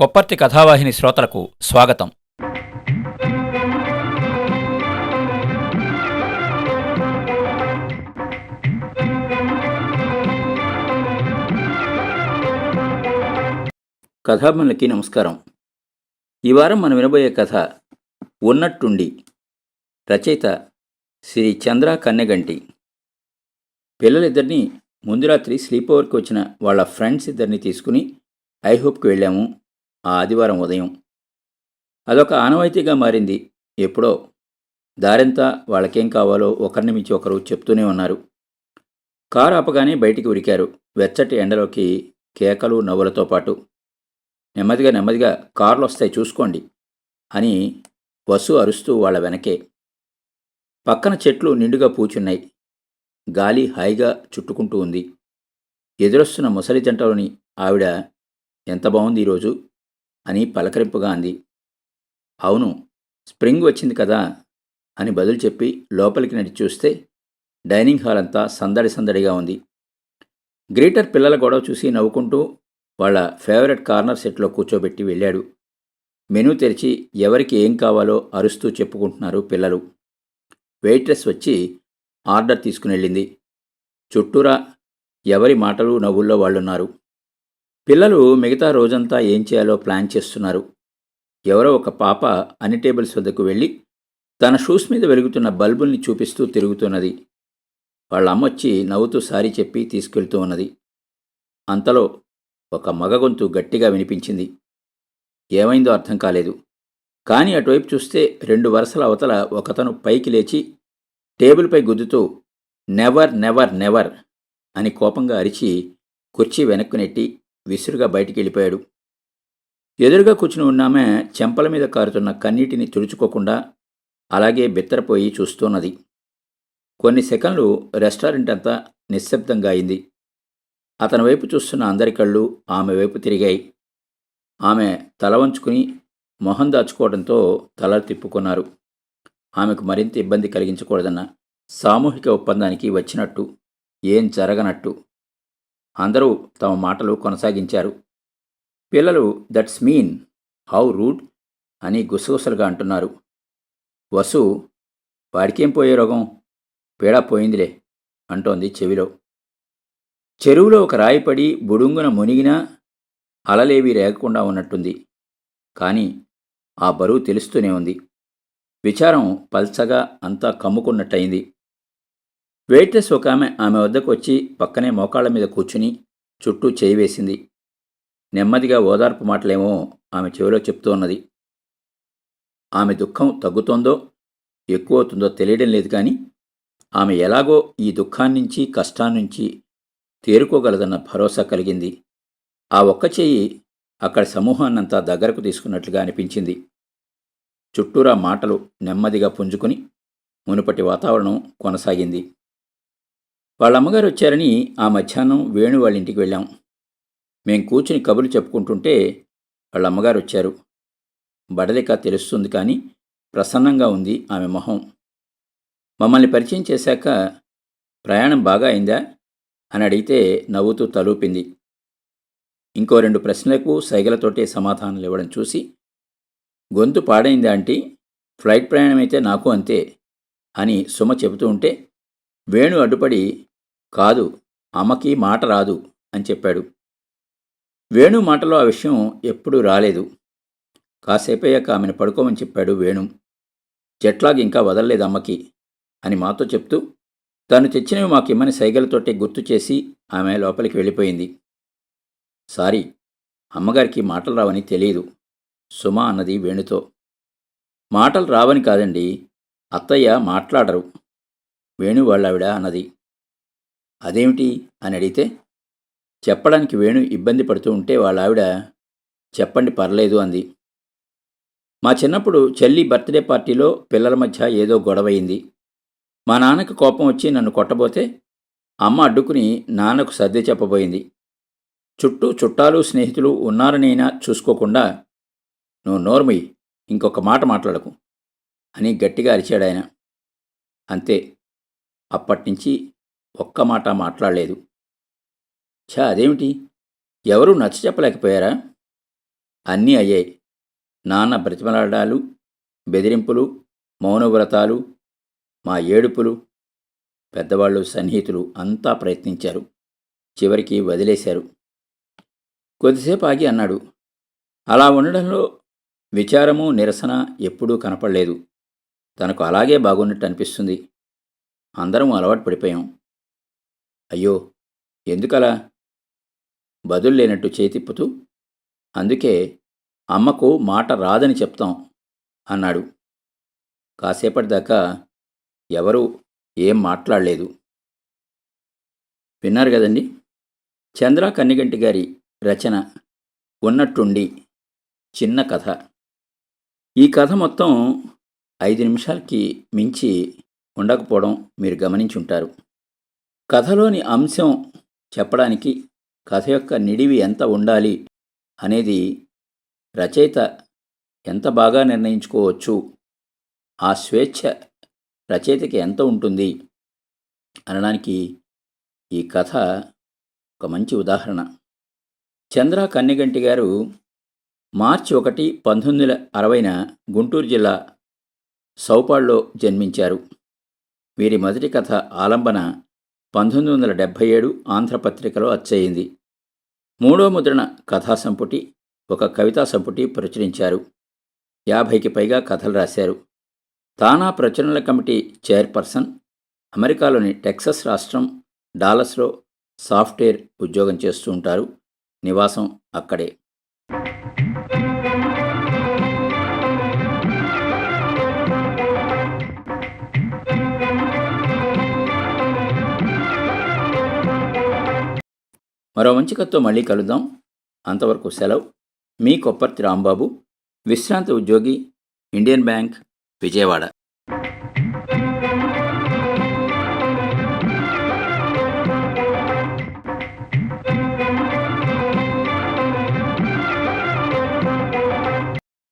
కొప్పర్తి కథావాహిని శ్రోతలకు స్వాగతం. కథాభిమానులకి నమస్కారం. ఈ వారం మనం వినబోయే కథ ఉన్నట్టుండి రచయిత శ్రీ చంద్ర కన్నెగంటి. పిల్లలిద్దరినీ ముందు రాత్రి స్లీప్ ఓవర్కి వచ్చిన వాళ్ళ ఫ్రెండ్స్ ఇద్దరిని తీసుకుని ఐహోప్కి వెళ్ళాము. ఆ ఆదివారం ఉదయం. అదొక ఆనవాయితీగా మారింది. ఎప్పుడో. దారింతా వాళ్ళకేం కావాలో ఒకరిని మించి ఒకరు చెప్తూనే ఉన్నారు. కారు ఆపగానే బయటికి ఉరికారు. వెచ్చటి ఎండలోకి కేకలు నవ్వులతో పాటు. నెమ్మదిగా నెమ్మదిగా కార్లు వస్తాయి చూసుకోండి అని వసు అరుస్తూ వాళ్ళ వెనకే. పక్కన చెట్లు నిండుగా పూచున్నాయి. గాలి హాయిగా చుట్టుకుంటూ ఉంది. ఎదురొస్తున్న ముసలి జంటలోని ఆవిడ ఎంత బాగుంది ఈరోజు? అని పలకరింపుగా అంది. అవును స్ప్రింగ్ వచ్చింది కదా అని బదులు చెప్పి లోపలికి నడిచి చూస్తే డైనింగ్ హాల్ అంతా సందడి సందడిగా ఉంది. గ్రీటర్ పిల్లల గొడవ చూసి నవ్వుకుంటూ వాళ్ళ ఫేవరెట్ కార్నర్ సెట్లో కూర్చోబెట్టి వెళ్ళాడు. మెనూ తెరిచి ఎవరికి ఏం కావాలో అరుస్తూ చెప్పుకుంటున్నారు పిల్లలు. వెయిట్రెస్ వచ్చి ఆర్డర్ తీసుకుని వెళ్ళింది. చుట్టూరా ఎవరి మాటలు నవ్వుల్లో వాళ్ళున్నారు. పిల్లలు మిగతా రోజంతా ఏం చేయాలో ప్లాన్ చేస్తున్నారు. ఎవరో ఒక పాప అన్ని టేబుల్స్ వద్దకు వెళ్ళి తన షూస్ మీద వెలుగుతున్న బల్బుల్ని చూపిస్తూ తిరుగుతున్నది. వాళ్ళ అమ్మొచ్చి నవ్వుతూ సారీ చెప్పి తీసుకెళ్తూ ఉన్నది. అంతలో ఒక మగ గొంతు గట్టిగా వినిపించింది. ఏమైందో అర్థం కాలేదు. కానీ అటువైపు చూస్తే రెండు వరుసల అవతల ఒకతను పైకి లేచి టేబుల్పై గుద్దుతూ నెవర్ నెవర్ నెవర్ అని కోపంగా అరిచి కుర్చీ వెనక్కు నెట్టి విసురుగా బయటికి వెళ్ళిపోయాడు ఎదురుగా కూర్చుని ఉన్నామె చెంపల మీద కారుతున్న కన్నీటిని తుడుచుకోకుండా అలాగే బిత్తరపోయి చూస్తున్నది కొన్ని సెకండ్లు రెస్టారెంట్ అంతా నిశ్శబ్దంగా అయింది. అతని వైపు చూస్తున్న అందరి కళ్ళు ఆమె వైపు తిరిగాయి. ఆమె తల వంచుకుని మొహం దాచుకోవడంతో తల తిప్పుకున్నారు. ఆమెకు మరింత ఇబ్బంది కలిగించకూడదన్న సామూహిక ఒప్పందానికి వచ్చినట్టు ఏం జరగనట్టు అందరూ తమ మాటలు కొనసాగించారు. పిల్లలు దట్స్ మీన్ హౌ రూడ్ అని గుసగుసలుగా అంటున్నారు. వసు వాడికేం పోయే రోగం? పీడా పోయిందిలే అంటోంది చెవిలో. చెరువులో ఒక రాయి పడి బుడుంగున మునిగినా అలలేవి రేగకుండా ఉన్నట్టుంది. కానీ ఆ బరువు తెలుస్తూనే ఉంది. విచారం పల్చగా అంతా కమ్ముకున్నట్టయింది. వెయిట్రెస్ ఒక ఆమె ఆమె వద్దకు వచ్చి పక్కనే మోకాళ్ళ మీద కూర్చుని చుట్టూ చేయి వేసింది. నెమ్మదిగా ఓదార్పు మాటలేమో ఆమె చెవిలో చెప్తూ ఉన్నది. ఆమె దుఃఖం తగ్గుతోందో ఎక్కువవుతుందో తెలియడం లేదు కానీ ఆమె ఎలాగో ఈ దుఃఖాన్నించి కష్టాన్నించి తేరుకోగలదన్న భరోసా కలిగింది. ఆ ఒక్క చెయ్యి అక్కడ సమూహాన్నంతా దగ్గరకు తీసుకున్నట్లుగా అనిపించింది. చుట్టూరా మాటలు నెమ్మదిగా పుంజుకుని మునుపటి వాతావరణం కొనసాగింది. వాళ్ళ అమ్మగారు వచ్చారని ఆ మధ్యాహ్నం వేణు వాళ్ళ ఇంటికి వెళ్ళాం. మేం కూర్చుని కబుర్లు చెప్పుకుంటుంటే వాళ్ళ అమ్మగారు వచ్చారు. బడలిక తెలుస్తుంది కానీ ప్రసన్నంగా ఉంది ఆమె మొహం. మమ్మల్ని పరిచయం చేశాక ప్రయాణం బాగా అయిందా? అని అడిగితే నవ్వుతూ తలూపింది. ఇంకో రెండు ప్రశ్నలకు సైగలతోటే సమాధానాలు ఇవ్వడం చూసి గొంతు పాడైందా అంటే ఫ్లైట్ ప్రయాణం అయితే నాకు అంతే అని సుమ చెబుతూ ఉంటే వేణు అడ్డుపడి కాదు అమ్మకి మాట రాదు అని చెప్పాడు. వేణు మాటలో ఆ విషయం ఎప్పుడూ రాలేదు. కాసేపయ్యాక ఆమెను పడుకోమని చెప్పాడు వేణు. జెట్లాగ్ ఇంకా వదలలేదు అమ్మకి అని మాతో చెప్తూ తను తెచ్చినవి మాకిమ్మని సైగలతోటే గుర్తు చేసి ఆమె లోపలికి వెళ్ళిపోయింది. సారీ అమ్మగారికి మాటలు రావని తెలియదు సుమా అన్నది వేణుతో. మాటలు రావని కాదండి అత్తయ్య మాట్లాడరు వేణు వాళ్ళావిడ అన్నది. అదేమిటి అని అడిగితే చెప్పడానికి వేణు ఇబ్బంది పడుతూ ఉంటే వాళ్ళ ఆవిడ చెప్పండి పర్లేదు అంది. మా చిన్నప్పుడు చెల్లి బర్త్డే పార్టీలో పిల్లల మధ్య ఏదో గొడవయింది. మా నాన్నకు కోపం వచ్చి నన్ను కొట్టబోతే అమ్మ అడ్డుకుని నాన్నకు సర్ది చెప్పబోయింది. చుట్టూ చుట్టాలు స్నేహితులు ఉన్నారనైనా చూసుకోకుండా నువ్వు నోర్మయ్యి ఇంకొక మాట మాట్లాడకు అని గట్టిగా అరిచాడు ఆయన అంతే. అప్పటినుంచి ఒక్క మాట మాట్లాడలేదు. ఛా! అదేమిటి? ఎవరూ నచ్చ చెప్పలేకపోయారా? అన్నీ అయ్యాయి నాన్న బ్రతిమలాడాలు బెదిరింపులు మౌనవ్రతాలు మా ఏడుపులు. పెద్దవాళ్ళు సన్నిహితులు అంతా ప్రయత్నించారు. చివరికి వదిలేశారు. కొద్దిసేపు ఆగి అన్నాడు. అలా ఉండడంలో విచారము నిరసన ఎప్పుడూ కనపడలేదు. తనకు అలాగే బాగున్నట్టు అనిపిస్తుంది. అందరం అలవాటు పడిపోయాం. అయ్యో ఎందుకలా? బదులు లేనట్టు చేతిప్పుతూ అందుకే అమ్మకు మాట రాదని చెప్తాం అన్నాడు. కాసేపటిదాకా ఎవరూ ఏం మాట్లాడలేదు. విన్నారు కదండి? చంద్ర కన్నిగంటి గారి రచన ఉన్నట్టుండి చిన్న కథ. ఈ కథ మొత్తం ఐదు నిమిషాలకి మించి ఉండకపోవడం మీరు గమనించుంటారు. కథలోని అంశం చెప్పడానికి కథ యొక్క నిడివి ఎంత ఉండాలి అనేది రచయిత ఎంత బాగా నిర్ణయించుకోవచ్చు? ఆ స్వేచ్ఛ రచయితకి ఎంత ఉంటుంది? అనడానికి ఈ కథ ఒక మంచి ఉదాహరణ. చంద్ర కన్నిగంటి గారు మార్చి ఒకటి పంతొమ్మిది వందల అరవైన గుంటూరు జిల్లా సౌపాడులో జన్మించారు. వీరి మొదటి కథ ఆలంబన పంతొమ్మిది వందల డెబ్భై ఏడు ఆంధ్రపత్రికలో అచ్చయింది. మూడో ముద్రణ కథా సంపుటి ఒక కవితా సంపుటి ప్రచురించారు. యాభైకి పైగా కథలు రాశారు. తానా ప్రచురణల కమిటీ చైర్పర్సన్ అమెరికాలోని టెక్సస్ రాష్ట్రం డాలస్లో సాఫ్ట్వేర్ ఉద్యోగం చేస్తూ ఉంటారు. నివాసం అక్కడే. మరో మంచి కథతో మళ్ళీ కలుద్దాం. అంతవరకు సెలవు. మీ కొప్పర్తి రాంబాబు విశ్రాంతి ఉద్యోగి ఇండియన్ బ్యాంక్ విజయవాడ.